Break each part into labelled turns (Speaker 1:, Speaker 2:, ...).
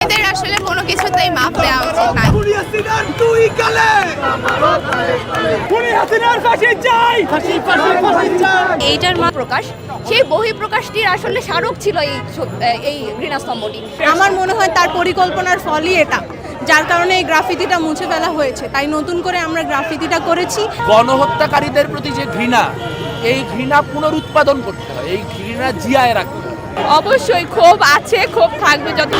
Speaker 1: এদের আসলে কোনো কিছুতেই মাপ দেওয়া উচিত না।
Speaker 2: খুনি হাসিনার দুই গালে! খুনি হাসিনার ফাঁসি চাই! ফাঁসি ফাঁসি ফাঁসি চাই!
Speaker 3: এইটার মা প্রকাশ। সেই বহিঃপ্রকাশটির আসলে স্মারক ছিল এই ছ- এই ঘৃণাস্তম্ভটি।
Speaker 4: আমার মনে হয় তার পরিকল্পনার ফলই এটা যার কারণে এই গ্রাফিতিটা মুছে ফেলা হয়েছে। তাই নতুন করে আমরা গ্রাফিতিটা করেছি।
Speaker 5: গণহত্যাকারীদের প্রতি যে ঘৃণা এই ঘৃণা পুনরুৎপাদন করতে হয় এই ঘৃণা জিয়ায় রাখতে হয়
Speaker 3: অবশ্যই ক্ষোভ আছে ক্ষোভ থাকবে যত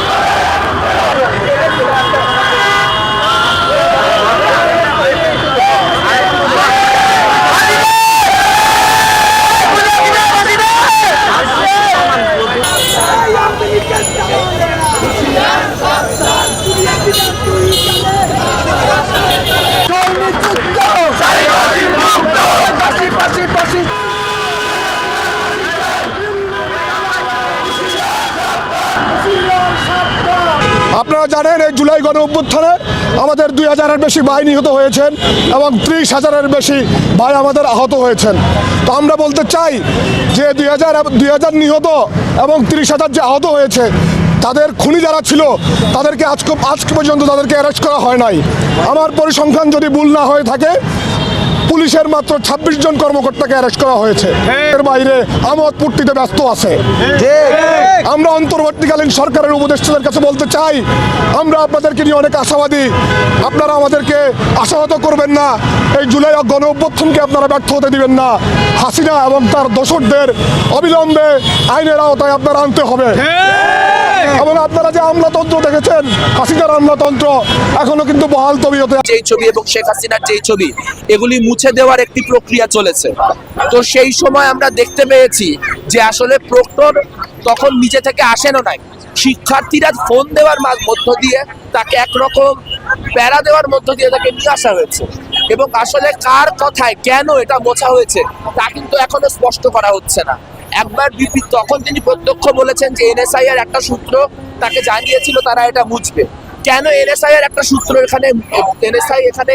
Speaker 2: এই আমেরিকার চামড়া হুঁশিয়ার সাবধান খুনি হাসিনার দুই গালে সৈনিক যুদ্ধ ফাঁসি ফাঁসি ফাঁসি
Speaker 6: আপনারা জানেন, এই জুলাই গণ অভ্যুত্থানে আমাদের দুই হাজারের বেশি ভাই নিহত হয়েছেন এবং ত্রিশ হাজারের বেশি ভাই আমাদের আহত হয়েছেন। তো আমরা বলতে চাই যে দুই হাজার দুই হাজার নিহত এবং ত্রিশ হাজার যে আহত হয়েছে, তাদের খুনি যারা ছিল, তাদেরকে আজকে আজকে পর্যন্ত তাদেরকে অ্যারেস্ট করা হয় নাই। আমার পরিসংখ্যান যদি ভুল না হয়ে থাকে পুলিশের মাত্র ২৬ জন কর্মকর্তাকে অ্যারেস্ট করা হয়েছে। এর বাইরে আমোদ পূর্তিতে ব্যস্ত আছে। আমরা অন্তর্বর্তীকালীন সরকারের উপদেষ্টাদের কাছে বলতে চাই আমরা আপনাদেরকে নিয়ে অনেক আশাবাদী। আপনারা আমাদেরকে আশাহত করবেন না। এই জুলাই গণ অভ্যর্থনকে আপনারা ব্যর্থ হতে দিবেন না। হাসিনা এবং তার দোসরদের অবিলম্বে আইনের আওতায় আপনারা আনতে হবে। এবং আপনারা যে আমলাতন্ত্র দেখেছেন হাসিনার আমলাতন্ত্র এখনও কিন্তু বহাল তবিয়তে
Speaker 5: যেই ছবি এবং শেখ হাসিনার যেই ছবি এগুলি মুছে দেওয়ার একটি প্রক্রিয়া চলেছে। তো সেই সময় আমরা দেখতে পেয়েছি যে আসলে প্রক্টর তখন নিজে থেকে আসেনও নাই। শিক্ষার্থীরা ফোন দেওয়ার মধ্য দিয়ে তাকে একরকম প্যারা দেওয়ার মধ্য দিয়ে তাকে নিয়ে আসা হয়েছে। এবং আসলে কার কথায় কেন এটা মোছা হয়েছে তা কিন্তু এখনও স্পষ্ট করা হচ্ছে না। একবার বিপি তখন তিনি প্রত্যক্ষ বলেছেন যে এনএসআই এর একটা সূত্র তাকে জানিয়েছিল, তারা এটা মুছবে কেন এনএসআই এর একটা সূত্র এখানে এনএসআই এখানে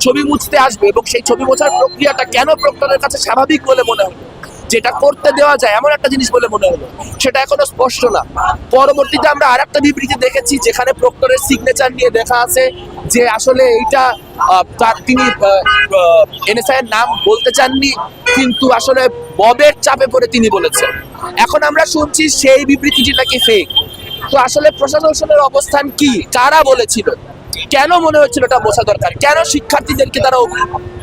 Speaker 5: ছবি মুছতে আসবে এবং সেই ছবি মোছার প্রক্রিয়াটা কেন প্রক্টরের কাছে স্বাভাবিক বলে মনে হলো? যেটা করতে দেওয়া যায় এমন একটা জিনিস বলে মনে হলো। সেটা এখনও স্পষ্ট না। পরবর্তীতে আমরা আর একটা বিবৃতি দেখেছি যেখানে প্রক্টরের সিগনেচার নিয়ে দেখা আছে যে আসলে এইটা তার তিনি এনএসআই এর নাম বলতে চাননি, কিন্তু আসলে ববের চাপে পড়ে তিনি বলেছেন। এখন আমরা শুনছি সেই বিবৃতিটি নাকি ফেক তো আসলে প্রশাসনের অবস্থান কি? কারা বলেছিল? কেন মনে হচ্ছিল এটা বোঝা দরকার? কেন শিক্ষার্থীদেরকে তারা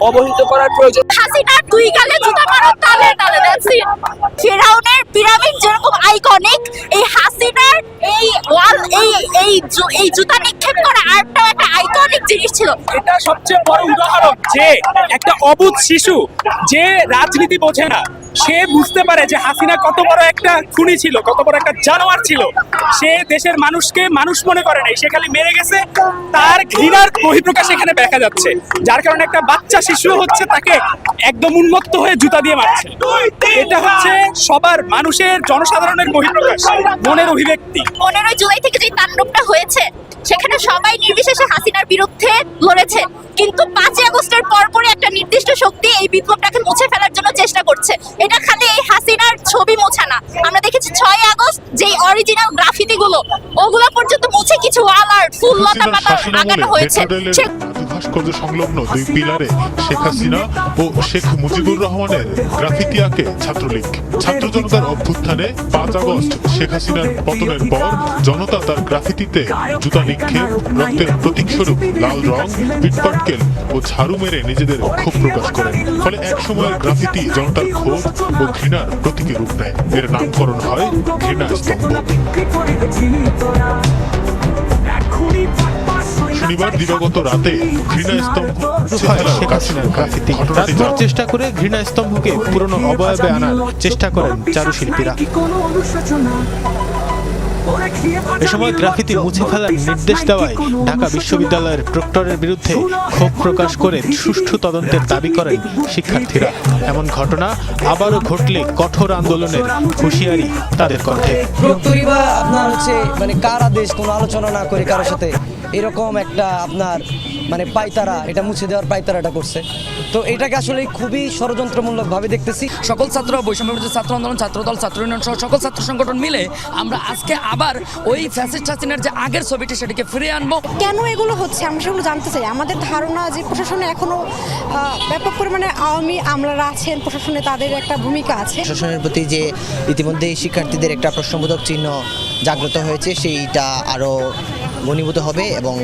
Speaker 5: অবহিত করার প্রয়োজন?
Speaker 3: হাসিনার দুই গালে জুতা মারো তালে তালে দ্যাটস ইট ফিরাউনের পিরামিড যেরকম আইকনিক এই হাসিনার এই ওয়াল এই এই এই জুতা নিক্ষেপ করা আর্টটাও একটা আইকনিক জিনিস ছিল।
Speaker 7: এটা সবচেয়ে বড় উদাহরণ যে একটা অবুধ শিশু যে রাজনীতি বোঝে না। সে বুঝতে পারে যে হাসিনা কত বড় একটা খুনি ছিল, কত বড় একটা জানোয়ার ছিল। সে দেশের মানুষকে মানুষ মনে করে নাই, সে খালি মেরে গেছে, তার ঘৃণার বহিঃপ্রকাশ এখানে দেখা যাচ্ছে। যার কারণে একটা বাচ্চা শিশু হচ্ছে, তাকে একদম উন্মত্ত হয়ে জুতা দিয়ে মারছে। এটা হচ্ছে সবার মানুষের জনসাধারণের বহিঃপ্রকাশ, মনের অভিব্যক্তি।
Speaker 3: পনেরোই জুলাই থেকে যে তাণ্ডবটা হয়েছে, সেখানে সবাই নির্বিশেষে হাসিনার বিরুদ্ধে লড়েছে। কিন্তু পাঁচই আগস্টের পরপরই একটা নির্দিষ্ট শক্তি এই বিপ্লবটাকে মুছে ফেলার করছে। এটা খালি এই হাসিনার ছবি মোছানা। আমরা দেখেছি ছয় আগস্ট যেই অরিজিনাল গ্রাফিতি গুলো, ওগুলো পর্যন্ত কিছু ওয়াল আর্ট ফুল লতা পাতা লাগানো হয়েছে।
Speaker 8: ভাস্কর্য সংলগ্ন দুই পিলারে শেখ হাসিনা ও শেখ মুজিবুর রহমানের গ্রাফিতি আঁকে ছাত্রলীগ। ছাত্র জনতার অভ্যুত্থানে পাঁচ আগস্ট শেখ হাসিনার পতনের পর জনতা তার গ্রাফিতিতে জুতা নিক্ষেপ রক্তের প্রতীক স্বরূপ লাল রং পিটপাটকেল ও ঝাড়ু মেরে নিজেদের ক্ষোভ প্রকাশ করেন। ফলে এক সময়ের গ্রাফিতি জনতার ক্ষোভ ও ঘৃণার প্রতীকী রূপ নেয়। এর নামকরণ হয় ঘৃণা স্তম্ভ। শনিবার দিবাগত রাতে ঘৃণা স্তম্ভ
Speaker 9: হয় চেষ্টা করে ঘৃণা স্তম্ভকে পুরনো অবয়বে আনার চেষ্টা করেন চারুশিল্পীরা। এ সময় গ্রাফিতি মুছে ফেলার নির্দেশ দেওয়ায় ঢাকা বিশ্ববিদ্যালয়ের প্রক্টরের বিরুদ্ধে ক্ষোভ প্রকাশ করে সুষ্ঠু তদন্তের দাবি করেন শিক্ষার্থীরা। এমন ঘটনা আবারও ঘটলে কঠোর আন্দোলনের হুঁশিয়ারি তাদের কণ্ঠে।
Speaker 10: আপনার হচ্ছে মানে কার আদেশ কোনো আলোচনা না করে কারোর সাথে, এরকম একটা আপনার মানে পাইতারা এটা মুছে দেওয়ার পাইতারাটা করছে। তো এটাকে আসলে খুবই ষড়যন্ত্রমূলকভাবে দেখতেছি।
Speaker 11: সকল ছাত্র বৈষম্য ছাত্র আন্দোলন ছাত্রদল ছাত্র ইউনিয়ন সহ সকল ছাত্র সংগঠন মিলে আমরা আজকে আবার ওই ফ্যাসিস্ট হাসিনার যে আগের ছবিটি সেটিকে ফিরে আনব।
Speaker 12: কেন এগুলো হচ্ছে? আমরা সেগুলো জানতে চাই। আমাদের ধারণা যে প্রশাসনে এখনও ব্যাপক পরিমাণে আওয়ামী আমলারা আছেন প্রশাসনে তাদের একটা ভূমিকা আছে।
Speaker 10: প্রশাসনের প্রতি যে ইতিমধ্যে শিক্ষার্থীদের একটা প্রশ্নবোধক চিহ্ন জাগ্রত হয়েছে সেইটা আরও ঘনীভূত হবে এবং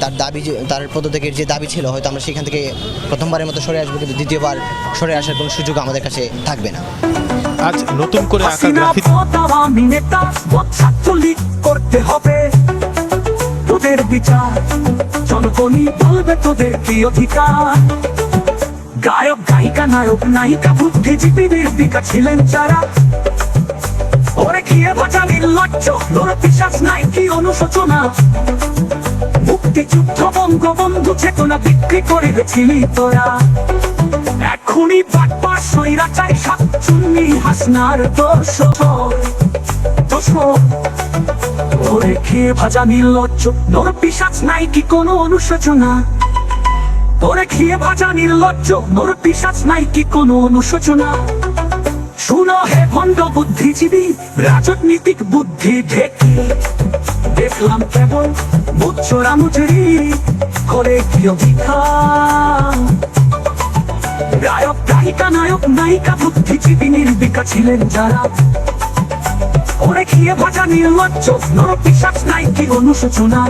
Speaker 10: তার দাবি তার পদত্যাগের যে দাবি ছিল হয়তো আমরা সেখান থেকে প্রথমবারের মতো সরে আসব কিন্তু দ্বিতীয়বার সরে আসার কোনো সুযোগ আমাদের কাছে থাকবে না।
Speaker 9: আজ নতুন করে আঁকা
Speaker 2: করতে হবে। তোদের বিচার জনগণই বলবে তোদের কি অধিকার? গায়ক গায়িকা নায়ক নায়িকা বুদ্ধিজীবীদের দিকা ছিলেন যারা। ওরে খেয়ে বাঁচা নির্লজ্জ তোর বিশ্বাস নাই কি অনুশোচনা? মুক্তিযুদ্ধ বঙ্গবন্ধু চেতনা বিক্রি করে গেছিলি তোরা। এখনই বাটপার সইরা চাই সাতচুন্নি হাসনার দোষ দোষ ওরে খেয়ে ভাজা নির্লজ্জ তোর পিসাচ নাই কি কোনো অনুশোচনা? তোরে খেয়ে ভাজা নির্লজ্জ তোর পিসাচ নাই কি কোনো অনুশোচনা? শুনো হে ভণ্ড বুদ্ধিজীবী, রাজনৈতিক বুদ্ধি ঢেকি। দেখলাম কেবল মুচ্চরা মুচরি করে অধিকার গায়ক, গায়িকা, নায়ক, নায়িকা, বুদ্ধিজীবী নির্বিকা ছিলেন যারা। ওরে খেয়ে ভাজা নির্লজ্জ নর পিসাচ নাই কি অনুশোচনা।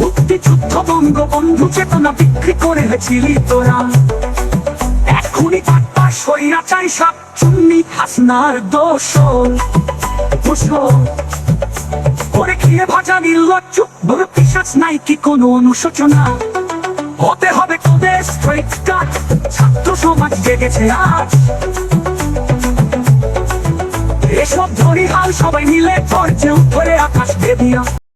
Speaker 2: মুক্তিযুদ্ধ বঙ্গবন্ধু চেতনা বিক্রি করে তোরা এখনই পাট্টা সইরা চাই সব চুন্নি হাসনার দোষ ওরে খেয়ে ভাজা নির্লজ্জ নর পিসাচ নাই কি কোনো অনুশোচনা? হতে হবে তোদের স্ট্রেট কাট ছাত্র সমাজ জেগেছে আজ। এসব ধরি হাল সবাই মিলে ধৈর্য ধরে আকাশ দেবিয়া